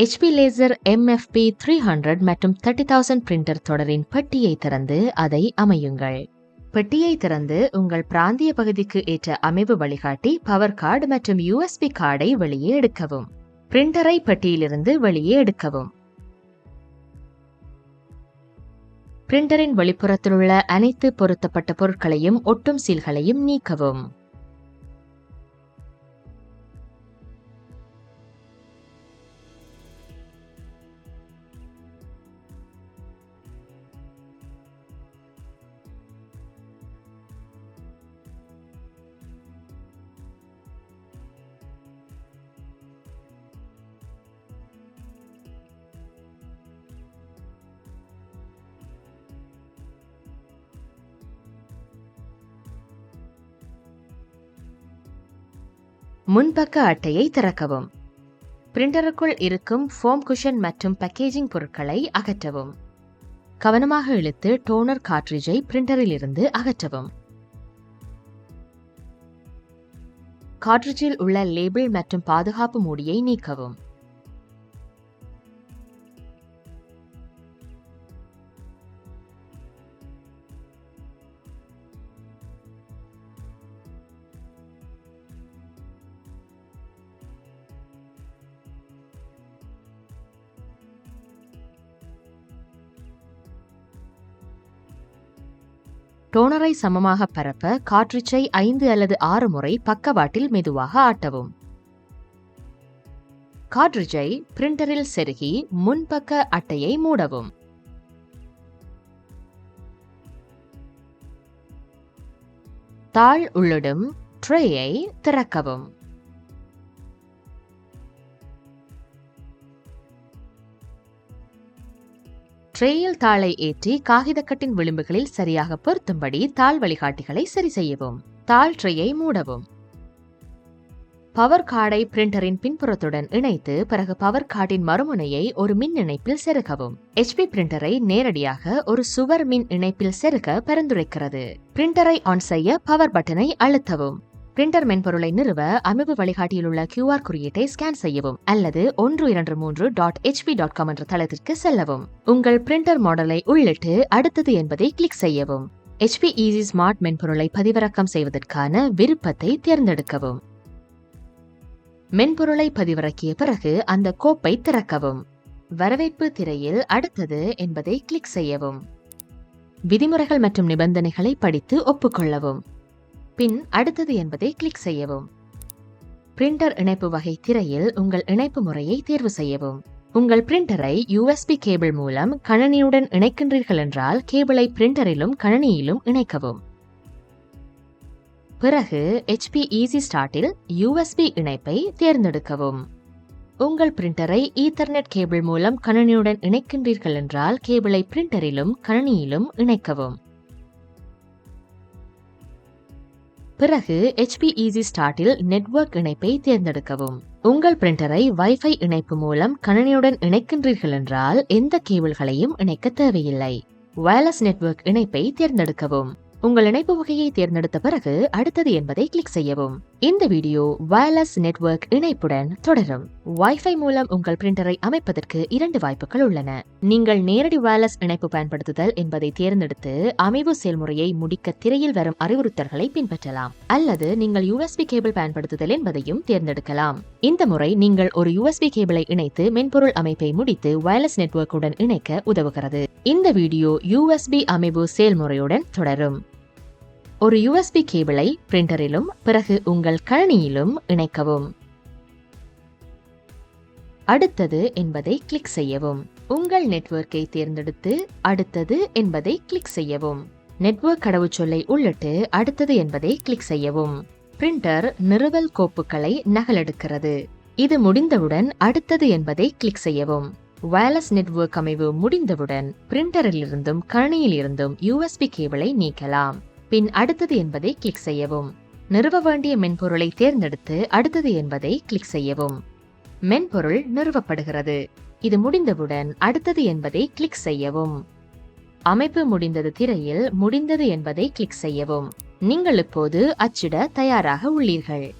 HP laser MFP three hundred மற்றும் thirty thousand printer தொடரின் பெட்டியை திறந்து அதை அமையுங்கள். பெட்டியை திறந்து உங்கள் பிராந்திய பகுதிக்கு ஏற்ற அமைவு வழிகாட்டி பவர் கார்டு மற்றும் யூஎஸ்பி கார்டை வெளியே எடுக்கவும். பிரிண்டரை பெட்டியிலிருந்து வெளியே எடுக்கவும். பிரிண்டரின் வெளிப்புறத்தில் உள்ள அனைத்து பொருத்தப்பட்ட பொருட்களையும் ஒட்டும் சீல்களையும் நீக்கவும். முன்பக்க அட்டையை திறக்கவும். பிரிண்டருக்குள் இருக்கும் ஃபோம் குஷன் மற்றும் பேக்கேஜிங் பொருட்களை அகற்றவும். கவனமாக இழுத்து டோனர் காட்ரிஜை பிரிண்டரில் இருந்து அகற்றவும். காட்ரிஜில் உள்ள லேபிள் மற்றும் பாதுகாப்பு மூடியை நீக்கவும். டோனரை சமமாக பரப்ப காட்ரிச்சை ஐந்து அல்லது ஆறு முறை பக்கவாட்டில் மெதுவாக ஆட்டவும். காட்ரிஜை பிரிண்டரில் செருகி முன்பக்க அட்டையை மூடவும். தாள் உள்ளிடும் ட்ரேயை திறக்கவும். ட்ரேயில் தாளை ஏற்றி காகிதக்கட்டின் விளிம்புகளில் சரியாக பொருத்தும்படி தாள் வழிகாட்டிகளை சரி செய்யவும். தாள் ட்ரேயை மூடவும். பவர் கார்டை பிரிண்டரின் பின்புறத்துடன் இணைத்து பிறகு பவர் கார்டின் மறுமுனையை ஒரு மின் இணைப்பில் செருகவும். ஹெச்பி பிரிண்டரை நேரடியாக ஒரு சுவர் மின் இணைப்பில் செருக பரிந்துரைக்கிறது. பிரிண்டரை ஆன் செய்ய பவர் பட்டனை அழுத்தவும். பிரிண்டர் மென்பொருளை நிறுவ அமைப்பு வழிகாட்டியில் உள்ள குறியீட்டை ஸ்கேன் செய்யவும் அல்லது ஒன்று இரண்டு மூன்று டாட் ஹெச்பி டாட் காம் என்ற தளத்திற்கு செல்லவும். உங்கள் பிரிண்டர் மாடலை உள்ளிட்டு அடுத்தது என்பதை கிளிக் செய்யவும். ஹெச்பி ஈஸி ஸ்மார்ட் மென்பொருளை பதிவிறக்கம் செய்வதற்கான விருப்பத்தை தேர்ந்தெடுக்கவும். மென்பொருளை பதிவிறக்கிய பிறகு அந்த கோப்பை திறக்கவும். வரவேற்பு திரையில் அடுத்தது என்பதை கிளிக் செய்யவும். விதிமுறைகள் மற்றும் நிபந்தனைகளை படித்து ஒப்புக்கொள்ளவும். பின் அடுத்தது என்பதை கிளிக் செய்யவும். பிரிண்டர் இணைப்பு வகை திரையில் உங்கள் இணைப்பு முறையை தேர்வு செய்யவும். உங்கள் பிரிண்டரை யூஎஸ்பி கேபிள் மூலம் கணனியுடன் இணைக்கின்றீர்கள் என்றால் கேபிளை பிரிண்டரிலும் கணனியிலும் இணைக்கவும். பிறகு ஹெச்பி ஈஸி ஸ்டார்டில் யூஎஸ்பி இணைப்பை தேர்ந்தெடுக்கவும். உங்கள் பிரிண்டரை ஈத்தர்நெட் கேபிள் மூலம் கணனியுடன் இணைக்கின்றீர்கள் என்றால் கேபிளை பிரிண்டரிலும் கணனியிலும் இணைக்கவும். பிறகு ஹெச்பி ஈஸி ஸ்டார்டில் நெட்வொர்க் இணைப்பை தேர்ந்தெடுக்கவும். உங்கள் பிரிண்டரை வைஃபை இணைப்பு மூலம் கணனியுடன் இணைக்கின்றீர்கள் என்றால் எந்த கேபிள்களையும் இணைக்க தேவையில்லை. வயர்லெஸ் நெட்வொர்க் இணைப்பை தேர்ந்தெடுக்கவும். உங்கள் இணைப்பு வகையை தேர்ந்தெடுத்த பிறகு அடுத்தது என்பதை கிளிக் செய்யவும். இந்த வீடியோ வயர்லெஸ் நெட்வொர்க் இணைப்புடன் தொடரும். வைஃபை மூலம் உங்கள் பிரிண்டரை அமைப்பதற்கு இரண்டு வாய்ப்புகள் உள்ளன. நீங்கள் நேரடி வயர்லெஸ் இணைப்பு பயன்படுத்துதல் என்பதை தேர்ந்தெடுத்து அமைவு செயல்முறையை முடிக்க திரையில் வரும் அறிவுறுத்தல்களை பின்பற்றலாம். அல்லது நீங்கள் யூஎஸ்பி கேபிள் பயன்படுத்துதல் என்பதையும் தேர்ந்தெடுக்கலாம். இந்த முறை நீங்கள் ஒரு யூஎஸ்பி கேபிளை இணைத்து மென்பொருள் அமைப்பை முடித்து வயர்லெஸ் நெட்வொர்க்குடன் இணைக்க உதவுகிறது. இந்த வீடியோ யூஎஸ்பி அமைவு செயல்முறையுடன் தொடரும். ஒரு யூஎஸ்பி கேபிளை பிரிண்டரிலும் பிறகு உங்கள் கணினியிலும் இணைக்கவும். அடுத்தது என்பதை கிளிக் செய்யவும். உங்கள் நெட்வொர்க்கை தேர்ந்தெடுத்து அடுத்தது என்பதை கிளிக் செய்யவும். நெட்வொர்க் கடவுச்சொல்லை உள்ளிட்டு அடுத்தது என்பதை கிளிக் செய்யவும். பிரிண்டர் நிறுவல் கோப்புகளை நகலெடுக்கிறது. இது முடிந்தவுடன் அடுத்தது என்பதை கிளிக் செய்யவும். வயர்லெஸ் நெட்வொர்க் அமைவு முடிந்தவுடன் பிரிண்டரிலிருந்தும் கணினியிலிருந்தும் யூஎஸ்பி கேபிளை நீக்கலாம். பின் அடுத்தது என்பதை கிளிக் செய்யவும். நிறுவ வேண்டிய மென்பொருளை தேர்ந்தெடுத்து அடுத்தது என்பதை கிளிக் செய்யவும். மென்பொருள் நிறுவப்படுகிறது. இது முடிந்தவுடன் அடுத்தது என்பதை கிளிக் செய்யவும். அமைப்பு முடிந்தது திரையில் முடிந்தது என்பதை கிளிக் செய்யவும். நீங்கள் இப்போது அச்சிட தயாராக உள்ளீர்கள்.